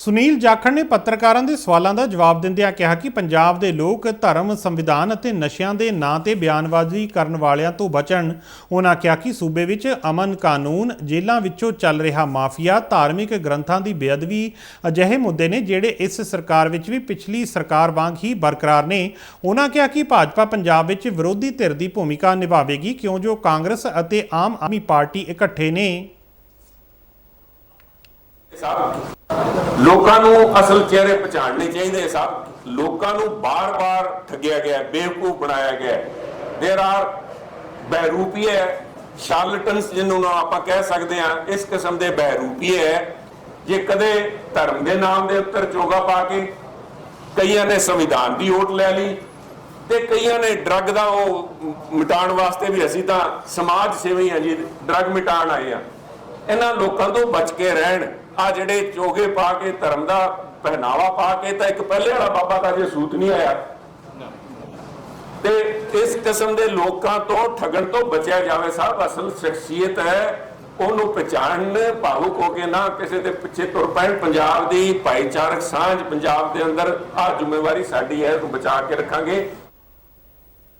ਸੁਨੀਲ ਜਾਖੜ ਨੇ ਪੱਤਰਕਾਰਾਂ ਦੇ ਸਵਾਲਾਂ ਦਾ ਜਵਾਬ ਦਿੰਦਿਆਂ ਕਿਹਾ ਕਿ ਪੰਜਾਬ ਦੇ ਲੋਕ ਧਰਮ, ਸੰਵਿਧਾਨ ਅਤੇ ਨਸ਼ਿਆਂ ਦੇ ਨਾਂ ਤੇ ਬਿਆਨਬਾਜ਼ੀ ਕਰਨ ਵਾਲਿਆਂ ਤੋਂ ਬਚਣ, ਉਹਨਾਂ ਕਿਹਾ ਕਿ ਸੂਬੇ ਵਿੱਚ ਅਮਨ ਕਾਨੂੰਨ, ਜੇਲ੍ਹਾਂ ਵਿੱਚੋਂ ਚੱਲ ਰਿਹਾ ਮਾਫੀਆ, ਧਾਰਮਿਕ ਗ੍ਰੰਥਾਂ ਦੀ ਬੇਅਦਬੀ ਅਜਿਹੇ ਮੁੱਦੇ ਨੇ ਜਿਹੜੇ ਇਸ ਸਰਕਾਰ ਵਿੱਚ ਵੀ ਪਿਛਲੀ ਸਰਕਾਰ ਵਾਂਗ ਹੀ ਬਰਕਰਾਰ ਨੇ। ਉਹਨਾਂ ਕਿਹਾ ਕਿ ਭਾਜਪਾ ਪੰਜਾਬ ਵਿੱਚ ਵਿਰੋਧੀ ਧਿਰ ਦੀ ਭੂਮਿਕਾ ਨਿਭਾਵੇਗੀ, ਕਿਉਂ ਜੋ ਕਾਂਗਰਸ ਅਤੇ ਆਮ ਆਦਮੀ ਪਾਰਟੀ ਇਕੱਠੇ ਨੇ। ਸਾਹਿਬ ਲੋਕਾਂ ਨੂੰ ਅਸਲ ਚਿਹਰੇ ਪਛਾਣਨੇ ਚਾਹੀਦੇ ਸਾਹਿਬ ਲੋਕਾਂ ਨੂੰ ਬਾਰ-ਬਾਰ ਠੱਗਿਆ ਗਿਆ ਹੈ, ਬੇਵਕੂਫ ਬਣਾਇਆ ਗਿਆ देयर आर ਬਹਿਰੂਪੀਏ ਸ਼ਾਰਲਟਨਸ ਜਿਹਨੂੰ ਨਾ ਆਪਾਂ ਕਹਿ ਸਕਦੇ ਹਾਂ ਇਸ ਕਿਸਮ ਦੇ ਬਹਿਰੂਪੀਏ ਹੈ ਜੇ ਕਦੇ ਧਰਮ ਦੇ ਨਾਮ ਦੇ ਉੱਤੇ ਚੋਗਾ ਪਾ ਕੇ ਕਈਆਂ ਨੇ ਸੰਵਿਧਾਨ ਦੀ ਓਟ ਲੈ ਲਈ ਤੇ ਕਈਆਂ ਨੇ ਡਰੱਗ ਦਾ ਉਹ ਮਿਟਾਉਣ ਵਾਸਤੇ ਵੀ ਅਸੀਂ ਤਾਂ ਸਮਾਜ ਸੇਵੀ ਹਾਂ ਜੀ ਡਰੱਗ ਮਿਟਾਉਣ ਆਏ ਆ ਇਹਨਾਂ ਲੋਕਾਂ ਤੋਂ ਬਚ ਕੇ ਰਹਿਣ। ਆ ਜਿਹੜੇ ਚੋਗੇ ਪਾ ਕੇ ਧਰਮ ਦਾ ਪਹਿਨਾਵਾ ਪਾ ਕੇ ਤਾਂ ਇੱਕ ਪਹਿਲੇ ਵਾਲਾ ਬਾਬਾ ਤਾਂ ਜੇ ਸੂਤ ਨਹੀਂ ਆਇਆ। ਤੇ ਇਸ ਕਿਸਮ ਦੇ ਲੋਕਾਂ ਤੋਂ ਠਗਣ ਤੋਂ ਬਚਿਆ ਜਾਵੇ ਸਾਹਿਬ, ਅਸਲ ਸ਼ਖਸੀਅਤ ਹੈ, ਉਹਨੂੰ ਪਛਾਣਨ, ਭਾਵੁਕ ਹੋ ਕੇ ਨਾ ਕਿਸੇ ਦੇ ਪਿੱਛੇ ਤੁਰ ਪੈਣ। ਪੰਜਾਬ ਦੀ ਭਾਈਚਾਰਕ ਸਾਂਝ ਪੰਜਾਬ ਦੇ ਅੰਦਰ ਆ ਜ਼ਿੰਮੇਵਾਰੀ ਸਾਡੀ ਹੈ ਉਹ ਬਚਾ ਕੇ ਰੱਖਾਂਗੇ।